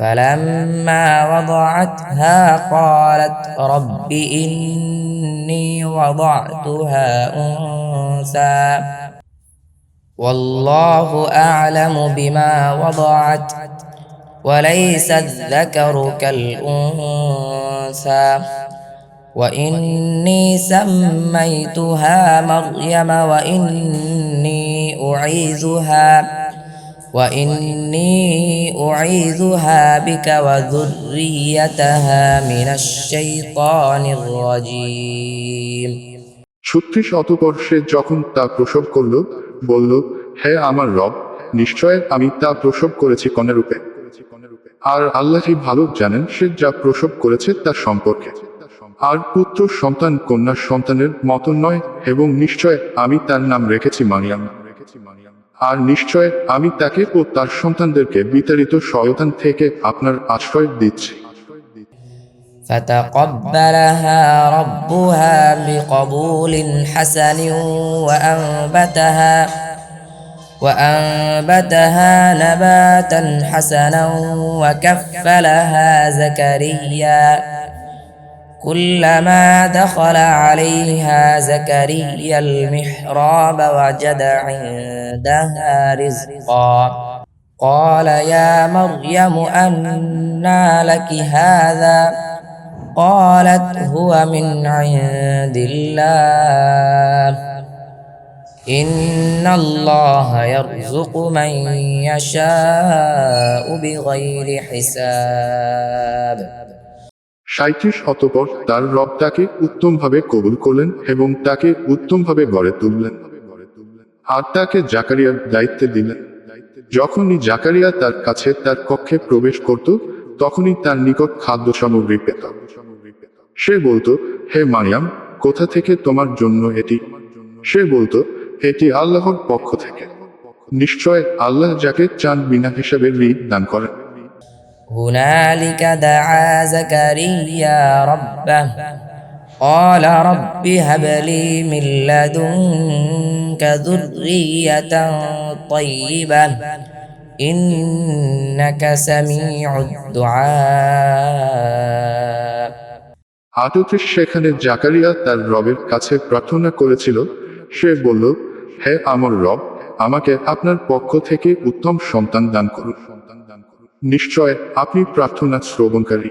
فلما وضعتها قالت رب إني وضعتها أنثى. والله أعلم بما وضعت وليس الذكر كالأنثى. وإني سميتها مريم وإني أعيذها. وإني أعيذها بك وذريتها من الشيطان الرجيم ছত্রিশ অতপর সে যখন তা প্রসব করল বলল হে আমার রব নিশ্চয় আমি তা প্রসব করেছি কন্যারূপে আর আল্লাহই ভালো জানেন সে যা প্রসব করেছে তা সম্পর্কে আর পুত্র সন্তান কন্যা সন্তানের মতো নয় এবং নিশ্চয় আমি তার নাম রেখেছি মারিয়াম আর নিশ্চয় আমি তাকে ও তার সন্তানদেরকে বিতাড়িত শয়তান থেকে আপনার আশ্রয় দিচ্ছি فتقبلها ربها بقبول حسن وأنبتها وأنبتها نباتا حسنا وكفلها زكريا كلما دخل عليها زكريا المحراب وجد عندها رزقا. قال يا مريم أنى لك هذا؟ قالت هو من عند الله. إن الله يرزق من يشاء بغير حساب. সাঁত্রিশ অতপর তার রব তাকে উত্তমভাবে কবুল করলেন এবং তাকে উত্তমভাবে গড়ে তুললেন। আর তাকে জাকারিয়ার দায়িত্বে দিলেন। যখনই জাকারিয়া তার কাছে তার কক্ষে প্রবেশ করত, তখনই তার নিকট খাদ্য সামগ্রী পেত। সে বলতো, হে মারিয়াম, কোথা থেকে তোমার জন্য এটি? সে বলতো, এটি আল্লাহর পক্ষ থেকে। নিশ্চয় আল্লাহ যাকে চান বিনা হিসাবে ঋণ দান করেন। هنالك دعا زكريا ربه قال رب هب لي من لدنك ذرية طيبة إنك سميع الدعاء আটত্রিশ সেখানে জাকারিয়া তার রবের কাছে প্রার্থনা করেছিল সে বলল হে আমার রব আমাকে আপনার পক্ষ থেকে উত্তম সন্তান দান করুন নিশ্চয় আপনি প্রার্থনা শ্রবণকারী।